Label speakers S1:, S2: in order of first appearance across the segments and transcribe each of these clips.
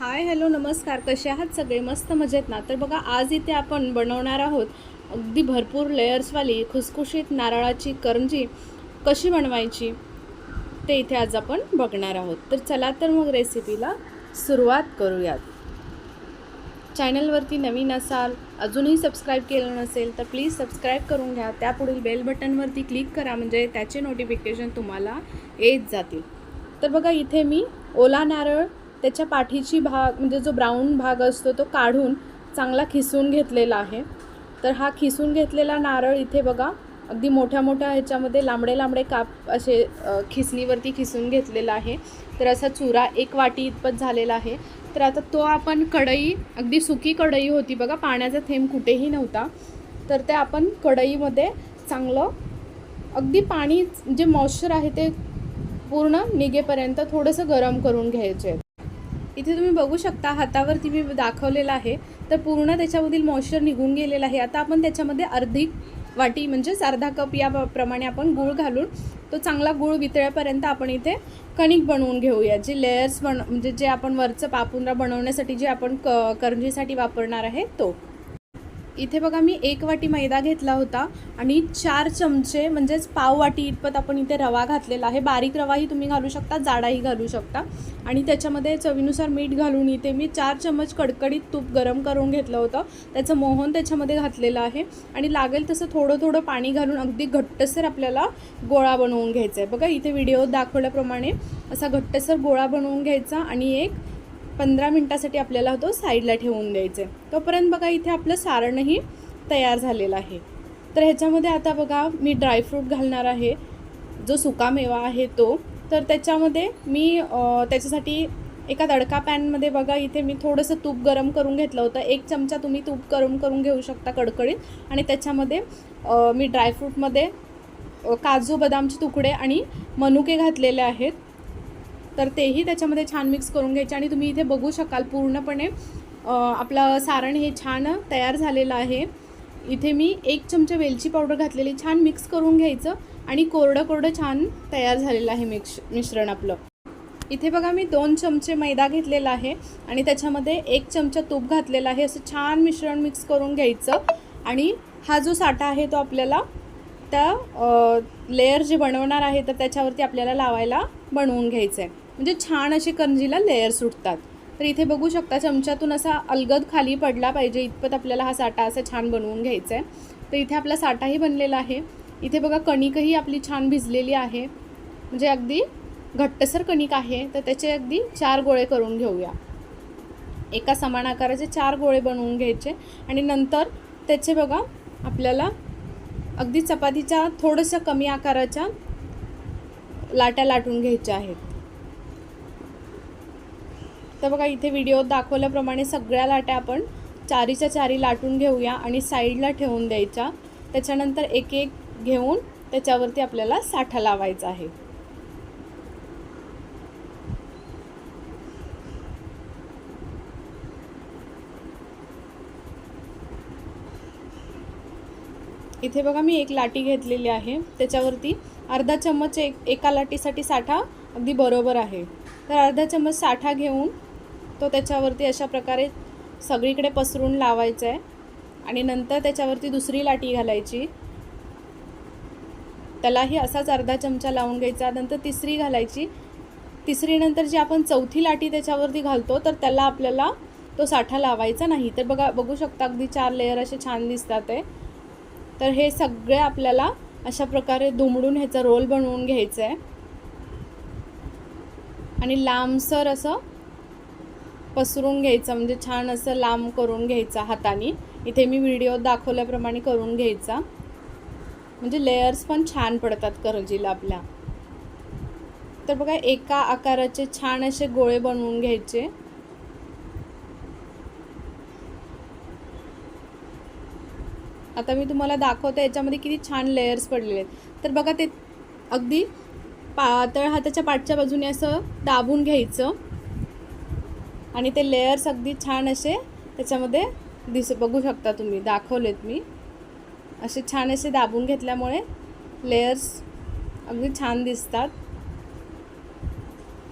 S1: Hi hello नमस्कार. कसे आहात सगळे? मस्त मजेत ना? तर बघा आज इथे आपण बनवणार आहोत अगदी भरपूर लेयर्सवाली खुसखुशीत नारळाची करंजी. कशी बनवायची ते इथे आज आपण बघणार आहोत. तर चला तर मग रेसिपीला सुरुवात करूयात. चॅनलवरती नवीन असाल अजूनही सबस्क्राईब केलं नसेल तर प्लीज सबस्क्राईब करून घ्या. त्यापुढील बेल बटनवरती क्लिक करा म्हणजे त्याचे नोटिफिकेशन तुम्हाला येत जातील. तर बघा इथे मी ओला नारळ त्याच्या पाठीची भाग म्हणजे जो ब्राऊन भाग असतो तो काढून चांगला खिसून घेतलेला आहे. तर हा खिसून घेतलेला नारळ इथे बघा अगदी मोठ्या मोठ्या ह्याच्यामध्ये लांबडे लांबडे काप असे खिसणीवरती खिसून घेतलेला आहे. तर असा चुरा एक वाटी इतपत झालेला आहे. तर आता तो आपण कढई अगदी सुकी कढई होती बघा पाण्याचा थेंब कुठेही नव्हता. तर ते आपण कढईमध्ये चांगलं अगदी पाणी जे मॉइश्चर आहे ते पूर्ण निघेपर्यंत थोडंसं गरम करून घ्यायचे. इथे तुम्ही बघू शकता हातावरती मी दाखवलेलं आहे. तर पूर्ण त्याच्यामधील मॉइश्चर निघून गेलेलं आहे. आता आपण त्याच्यामध्ये अर्धी वाटी म्हणजेच अर्धा कप या प्रमाणे आपण गूळ घालून तो चांगला गूळ वितळेपर्यंत आपण इथे कणिक बनवून घेऊया. जे लेयर्स बन म्हणजे जे आपण वरचं पापुंद्रा बनवण्यासाठी जे आपण क करंजीसाठी वापरणार आहे तो. इथे बघा मी एक वाटी मैदा घेतला होता आणि चार चमचे म्हणजेच पाव वाटी इतपत आपण इथे रवा घातलेला आहे. बारीक रवाही तुम्ही घालू शकता जाडाही घालू शकता. आणि त्याच्यामध्ये चवीनुसार मीठ घालून इथे मी चार चमच कडकडीत तूप गरम करून घेतलं होतं. त्याचं मोहन त्याच्यामध्ये घातलेलं आहे. आणि लागेल तसं थोडं थोडं पाणी घालून अगदी घट्टसर आपल्याला गोळा बनवून घ्यायचा आहे बघा इथे व्हिडिओ दाखवल्याप्रमाणे असा घट्टसर गोळा बनवून घ्यायचा आणि एक पंधरा मिनटासाठी आपल्याला तो साईडला ठेवून द्यायचे. तोपर्यंत बघा इथे आपलं सारणही तयार झालेलं आहे. तर ह्याच्यामध्ये आता बघा मी ड्रायफ्रूट घालणार आहे. जो सुकामेवा आहे तो. तर त्याच्यामध्ये मी त्याच्यासाठी एका तडका पॅनमध्ये बघा इथे मी थोडंसं तूप गरम करून घेतलं होतं. एक चमचा तुम्ही तूप गरम करून घेऊ शकता कडकडीत. आणि त्याच्यामध्ये मी ड्रायफ्रूटमध्ये काजू बदामचे तुकडे आणि मनुके घातलेले आहेत. तर तेही त्याच्यामध्ये छान मिक्स करून घ्यायचे आणि तुम्ही इथे बघू शकाल पूर्णपणे आपलं सारण हे छान तयार झालेलं आहे. इथे मी एक चमचा वेलची पावडर घातलेली छान मिक्स करून घ्यायचं आणि कोरडं कोरडं छान तयार झालेलं आहे मिक्स मिश्रण आपलं. इथे बघा मी दोन चमचे मैदा घेतलेला आहे आणि त्याच्यामध्ये एक चमचा तूप घातलेला आहे. असं छान मिश्रण मिक्स करून घ्यायचं आणि हा जो साठा आहे तो आपल्याला त्या लेअर जे बनवणार आहे तर त्याच्यावरती आपल्याला लावायला बनवून घ्यायचं आहे म्हणजे छान असे करंजीला लेअर सुटतात. तर इथे बघू शकता चमच्यातून असा अलगद खाली पडला पाहिजे. इतपत आपल्याला हा साठा असा छान बनवून घ्यायचा आहे तर इथे आपला साठाही बनलेला आहे. इथे बघा कणिकही आपली छान भिजलेली आहे. म्हणजे अगदी घट्टसर कणिक आहे. तर त्याचे अगदी चार गोळे करून घेऊया. एका समान आकाराचे चार गोळे बनवून घ्यायचे. आणि नंतर त्याचे बघा आपल्याला अगदी चपातीच्या थोडंसं कमी आकाराच्या लाट्या लाटून घ्यायच्या आहेत. तर बघा इथे व्हिडिओत दाखवल्याप्रमाणे सगळ्या लाट्या आपण चारीच्या चारी लाटून घेऊया आणि साईडला ठेवून द्यायच्या. त्याच्यानंतर एक एक घेऊन त्याच्यावरती आपल्याला साठा लावायचा आहे. इथे बघा मी एक लाटी घेतलेली आहे. त्याच्यावरती अर्धा चम्मच एक एका लाटीसाठी साठा अगदी बरोबर आहे. तर अर्धा चम्मच साठा घेऊन तो त्याच्यावरती अशा प्रकारे सगळीकडे पसरून लावायचा आहे आणि नंतर त्याच्यावरती दुसरी लाटी घालायची. त्यालाही असाच अर्धा चमचा लावून घ्यायचा. नंतर तिसरी घालायची. तिसरीनंतर जी आपण चौथी लाटी त्याच्यावरती घालतो तर त्याला आपल्याला तो साठा लावायचा नाही. तर बघा बघू शकता अगदी चार लेअर असे छान दिसतात आहे तर हे सगळे आपल्याला अशा प्रकारे दुमडून ह्याचा रोल बनवून घ्यायचं आहे आणि लांबसर असं पसरून घ्यायचा म्हणजे छान असं लांब करून घ्यायचा हाताने. इथे मी व्हिडिओ दाखवल्याप्रमाणे करून घ्यायचा. म्हणजे लेयर्स पण छान पडतात करंजीला आपल्या. तर बघा एका आकाराचे छान असे गोळे बनवून घ्यायचे. आता मी तुम्हाला दाखवते याच्यामध्ये किती छान लेयर्स पडलेले आहेत. तर बघा ते अगदी पातळ हाताच्या पाठच्या बाजूने असं दाबून घ्यायचं. आणि ते लेयर्स अगदी छान असे त्याच्यामध्ये दिस बघू शकता तुम्ही दाखवलेत मी. असे छान असे दाबून घेतल्यामुळे लेयर्स अगदी छान दिसतात.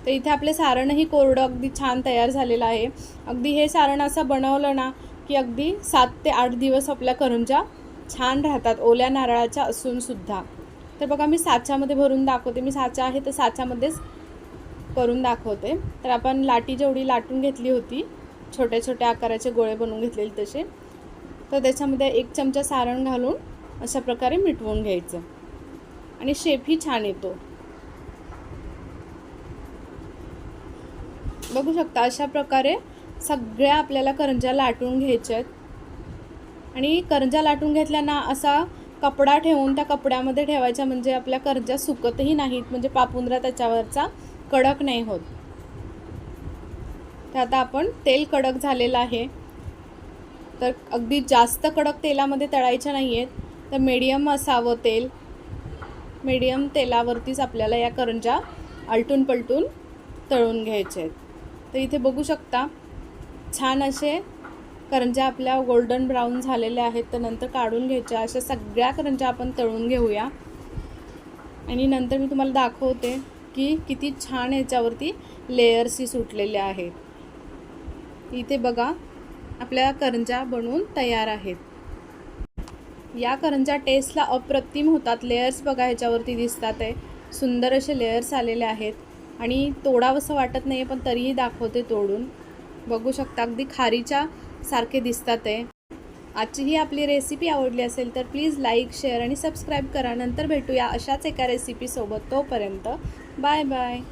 S1: तर इथे आपले सारणही कोरडं अगदी छान तयार झालेलं आहे. अगदी हे सारण असं बनवलं ना की अगदी सात ते आठ दिवस आपल्या करंजा छान राहतात ओल्या नारळाच्या असूनसुद्धा. तर बघा मी साच्यामध्ये भरून दाखवते. मी साचा आहे तर साच्यामध्येच करून दाखवते. तर आपण लाटी जेवढी लाटून घेतली होती छोट्या छोट्या आकाराचे गोळे बनवून घेतलेले तसे तर त्याच्यामध्ये एक चमचा सारण घालून अशा प्रकारे मिटवून घ्यायचं. आणि शेपही छान येतो. बघू शकता अशा प्रकारे सगळ्या आपल्याला करंज्या लाटून घ्यायच्या आहेत. आणि करंज्या लाटून घेतल्याना असा कपडा ठेवून त्या कपड्यामध्ये ठेवायच्या म्हणजे आपल्या करंजा सुकतही नाहीत म्हणजे पापुंद्रा त्याच्यावरचा कडक नाही होत. तर आता आपण तेल कडक झालेलं आहे. तर अगदी जास्त कडक तेलामध्ये तळायच्या नाही आहेत तर मीडियम असावं तेल. मीडियम तेलावरतीच आपल्याला या करंज्या आलटून पलटून तळून घ्यायचे आहेत. तर इथे बघू शकता छान असे करंज्या आपल्या गोल्डन ब्राऊन झालेल्या आहेत. तर नंतर काढून घ्यायच्या. अशा सगळ्या करंज्या आपण तळून घेऊया. आणि नंतर मी तुम्हाला दाखवते. की किती छान याच्यावरती लेयर्सही सुटलेल्या आहेत. इथे बघा आपल्या करंज्या बनवून तयार आहेत. या करंज्या टेस्टला अप्रतिम होतात. लेयर्स बघा ह्याच्यावरती दिसतात आहे. सुंदर असे लेयर्स आलेले आहेत. आणि तोडावंसं वाटत नाही आहे पण तरीही दाखवते तोडून. बघू शकता अगदी खारीच्या सारखे दिसतात आहे. आजची ही आपली रेसिपी आवडली असेल तर प्लीज लाईक शेअर आणि सबस्क्राईब करा. नंतर भेटूया अशाच एका रेसिपीसोबत तोपर्यंत. Bye bye.